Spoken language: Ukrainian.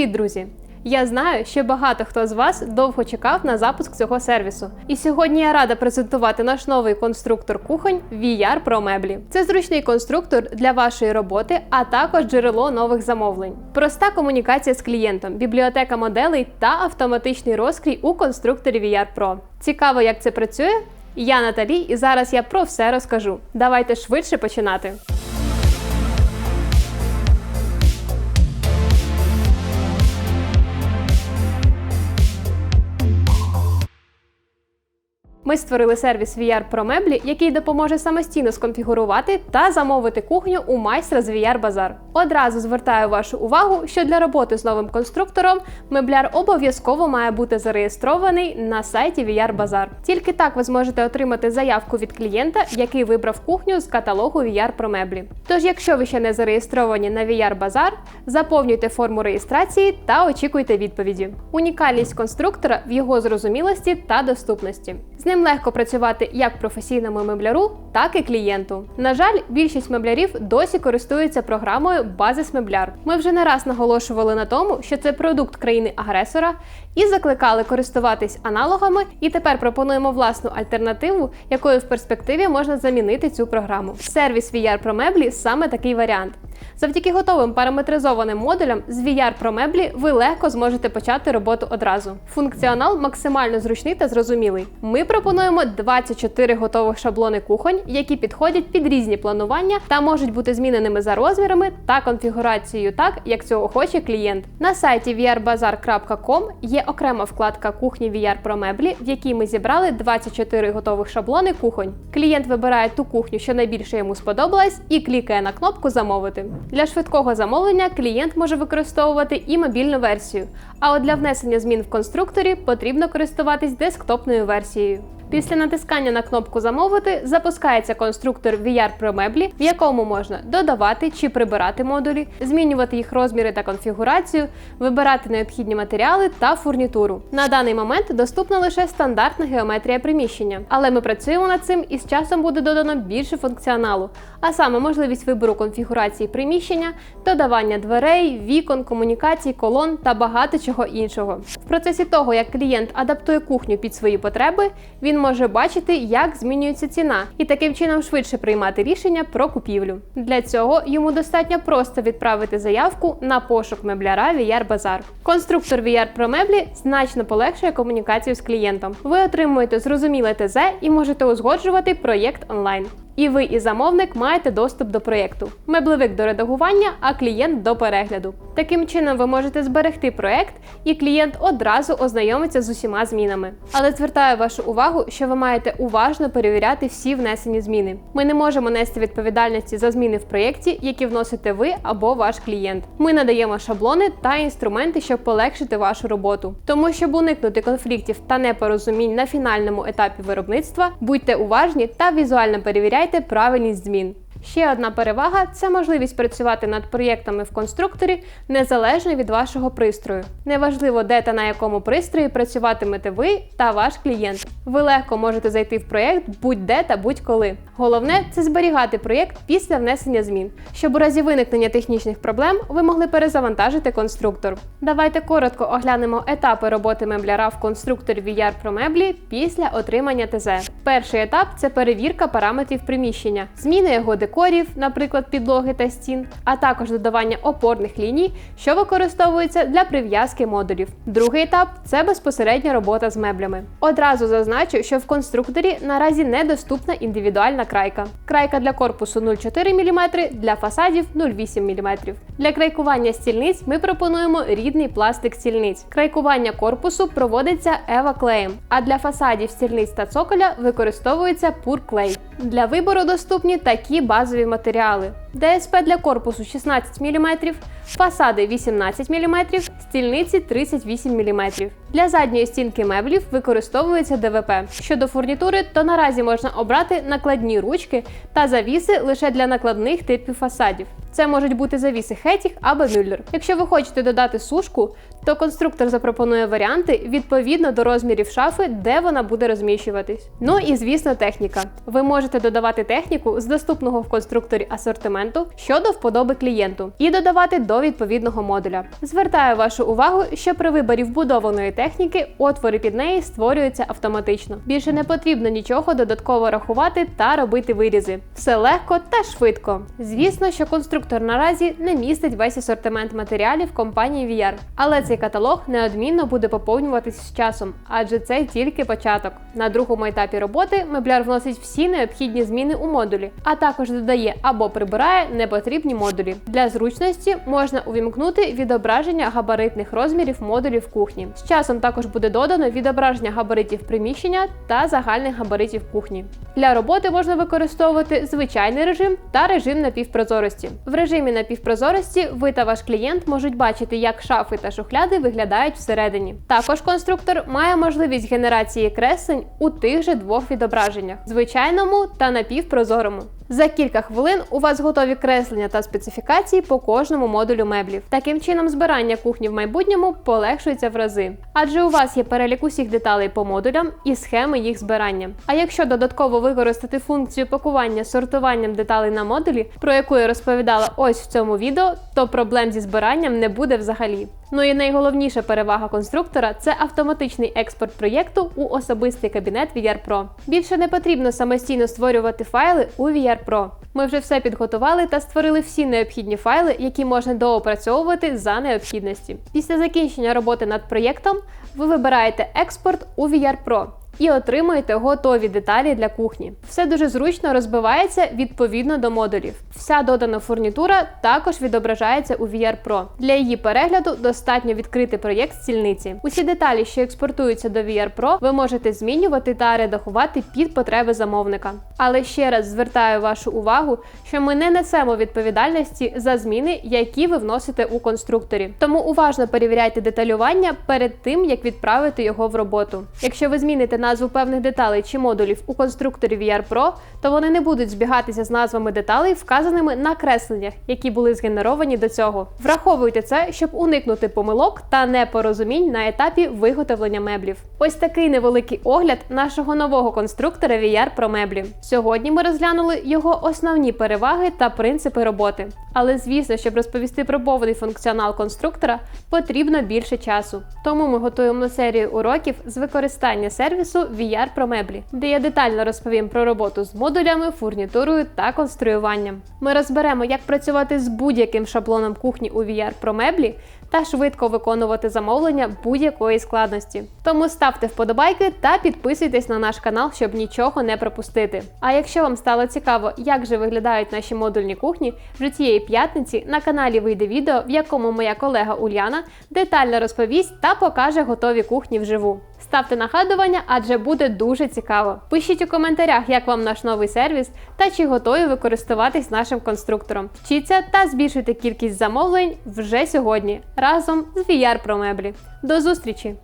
Привіт, друзі! Я знаю, що багато хто з вас довго чекав на запуск цього сервісу. І сьогодні я рада презентувати наш новий конструктор кухонь VR Pro меблі. Це зручний конструктор для вашої роботи, а також джерело нових замовлень. Проста комунікація з клієнтом, бібліотека моделей та автоматичний розкрій у конструкторі VR Pro. Цікаво, як це працює? Я Наталі, і зараз я про все розкажу. Давайте швидше починати. Ми створили сервіс VR Pro меблі, який допоможе самостійно сконфігурувати та замовити кухню у майстра з VR Базар. Одразу звертаю вашу увагу, що для роботи з новим конструктором мебляр обов'язково має бути зареєстрований на сайті VR Базар. Тільки так ви зможете отримати заявку від клієнта, який вибрав кухню з каталогу VR Pro меблі. Тож, якщо ви ще не зареєстровані на VR Базар, заповнюйте форму реєстрації та очікуйте відповіді. Унікальність конструктора в його зрозумілості та доступності. З ним легко працювати як професійному мебляру, так і клієнту. На жаль, більшість меблярів досі користуються програмою Базис Мебляр. Ми вже не раз наголошували на тому, що це продукт країни-агресора, і закликали користуватись аналогами. І тепер пропонуємо власну альтернативу, якою в перспективі можна замінити цю програму. Сервіс VR Pro меблі саме такий варіант. Завдяки готовим параметризованим модулям з VR Pro меблі ви легко зможете почати роботу одразу. Функціонал максимально зручний та зрозумілий. Ми пропонуємо 24 готових шаблони кухонь, які підходять під різні планування та можуть бути зміненими за розмірами та конфігурацією так, як цього хоче клієнт. На сайті vrbazar.com є окрема вкладка кухні VR Pro меблі, в якій ми зібрали 24 готових шаблони кухонь. Клієнт вибирає ту кухню, що найбільше йому сподобалась, і клікає на кнопку Замовити. Для швидкого замовлення клієнт може використовувати і мобільну версію, а от для внесення змін в конструкторі потрібно користуватись десктопною версією. Після натискання на кнопку Замовити запускається конструктор VR Pro меблі, в якому можна додавати чи прибирати модулі, змінювати їх розміри та конфігурацію, вибирати необхідні матеріали та фурнітуру. На даний момент доступна лише стандартна геометрія приміщення, але ми працюємо над цим і з часом буде додано більше функціоналу, а саме можливість вибору конфігурації приміщення, додавання дверей, вікон, комунікацій, колон та багато чого іншого. В процесі того, як клієнт адаптує кухню під свої потреби, він може бачити, як змінюється ціна, і таким чином швидше приймати рішення про купівлю. Для цього йому достатньо просто відправити заявку на пошук мебляра VR Базар. Конструктор VR про меблі значно полегшує комунікацію з клієнтом. Ви отримуєте зрозуміле ТЗ і можете узгоджувати проєкт онлайн. І ви і замовник маєте доступ до проєкту. Меблевик до редагування, а клієнт до перегляду. Таким чином ви можете зберегти проєкт, і клієнт одразу ознайомиться з усіма змінами. Але звертаю вашу увагу, що ви маєте уважно перевіряти всі внесені зміни. Ми не можемо нести відповідальності за зміни в проєкті, які вносите ви або ваш клієнт. Ми надаємо шаблони та інструменти, щоб полегшити вашу роботу. Тому, щоб уникнути конфліктів та непорозумінь на фінальному етапі виробництва, будьте уважні та візуально перевіряйте перевіряйте правильність змін. Ще одна перевага це можливість працювати над проєктами в конструкторі незалежно від вашого пристрою. Неважливо, де та на якому пристрої працюватимете ви та ваш клієнт. Ви легко можете зайти в проєкт будь-де та будь-коли. Головне це зберігати проєкт після внесення змін, щоб у разі виникнення технічних проблем ви могли перезавантажити конструктор. Давайте коротко оглянемо етапи роботи мебляра в конструкторі VR Pro меблі після отримання ТЗ. Перший етап це перевірка параметрів приміщення, зміни його декорів, наприклад, підлоги та стін, а також додавання опорних ліній, що використовуються для прив'язки модулів. Другий етап це безпосередня робота з меблями. Одразу зазначу, що в конструкторі наразі недоступна індивідуальна крайка. Крайка для корпусу 0,4 мм, для фасадів 0,8 мм. Для крайкування стільниць ми пропонуємо рідний пластик стільниць. Крайкування корпусу проводиться Eva Клеєм, а для фасадів стільниць та цоколя використовується Clay. Для вибору доступні такі базові матеріали: ДСП для корпусу 16 мм, фасади 18 мм, стільниці 38 мм. Для задньої стінки меблів використовується ДВП. Щодо фурнітури, то наразі можна обрати накладні ручки та завіси лише для накладних типів фасадів. Це можуть бути завіси Хетіх або Мюллер. Якщо ви хочете додати сушку, то конструктор запропонує варіанти відповідно до розмірів шафи, де вона буде розміщуватись. Ну і звісно, техніка. Ви можете додавати техніку з доступного в конструкторі асортименту асортименту щодо вподоби клієнту і додавати до відповідного модуля. Звертаю вашу увагу, що при виборі вбудованої техніки отвори під неї створюються автоматично. Більше не потрібно нічого додатково рахувати та робити вирізи. Все легко та швидко. Звісно, що конструктор наразі не містить весь асортимент матеріалів компанії VR, але цей каталог неодмінно буде поповнюватись з часом, адже це тільки початок. На другому етапі роботи мебляр вносить всі необхідні зміни у модулі, а також додає або прибирає непотрібні модулі. Для зручності можна увімкнути відображення габаритних розмірів модулів кухні. З часом також буде додано відображення габаритів приміщення та загальних габаритів кухні. Для роботи можна використовувати звичайний режим та режим напівпрозорості. В режимі напівпрозорості ви та ваш клієнт можуть бачити, як шафи та шухляди виглядають всередині. Також конструктор має можливість генерації креслень у тих же двох відображеннях звичайному та напівпрозорому. За кілька хвилин у вас готові креслення та специфікації по кожному модулю меблів. Таким чином, збирання кухні в майбутньому полегшується в рази, адже у вас є перелік усіх деталей по модулям і схеми їх збирання. А якщо додатково використати функцію пакування сортуванням деталей на модулі, про яку я розповідала ось в цьому відео, то проблем зі збиранням не буде взагалі. Ну і найголовніша перевага конструктора це автоматичний експорт проєкту у особистий кабінет VR Pro. Більше не потрібно самостійно створювати файли у VR Pro. Ми вже все підготували та створили всі необхідні файли, які можна доопрацьовувати за необхідності. Після закінчення роботи над проєктом ви вибираєте експорт у VR Pro і отримуєте готові деталі для кухні. Все дуже зручно розбивається відповідно до модулів. Вся додана фурнітура також відображається у VR Pro. Для її перегляду достатньо відкрити проєкт стільниці. Усі деталі, що експортуються до VR Pro, ви можете змінювати та редагувати під потреби замовника. Але ще раз звертаю вашу увагу, що ми не несемо відповідальності за зміни, які ви вносите у конструкторі. Тому уважно перевіряйте деталювання перед тим, як відправити його в роботу. Якщо ви зміните назву певних деталей чи модулів у конструкторі VR Pro, то вони не будуть збігатися з назвами деталей, вказаними на кресленнях, які були згенеровані до цього. Враховуйте це, щоб уникнути помилок та непорозумінь на етапі виготовлення меблів. Ось такий невеликий огляд нашого нового конструктора VR Pro меблі. Сьогодні ми розглянули його основні переваги та принципи роботи. Але звісно, щоб розповісти про повний функціонал конструктора, потрібно більше часу. Тому ми готуємо серію уроків з використання сервісу VR про меблі, де я детально розповім про роботу з модулями, фурнітурою та конструюванням. Ми розберемо, як працювати з будь-яким шаблоном кухні у VR про меблі та швидко виконувати замовлення будь-якої складності. Тому ставте вподобайки та підписуйтесь на наш канал, щоб нічого не пропустити. А якщо вам стало цікаво, як же виглядають наші модульні кухні, вже цієї п'ятниці на каналі вийде відео, в якому моя колега Уляна детально розповість та покаже готові кухні вживу. Ставте нагадування, адже буде дуже цікаво. Пишіть у коментарях, як вам наш новий сервіс та чи готові ви користуватись нашим конструктором. Вчіться та збільшуйте кількість замовлень вже сьогодні разом з VR про меблі. До зустрічі!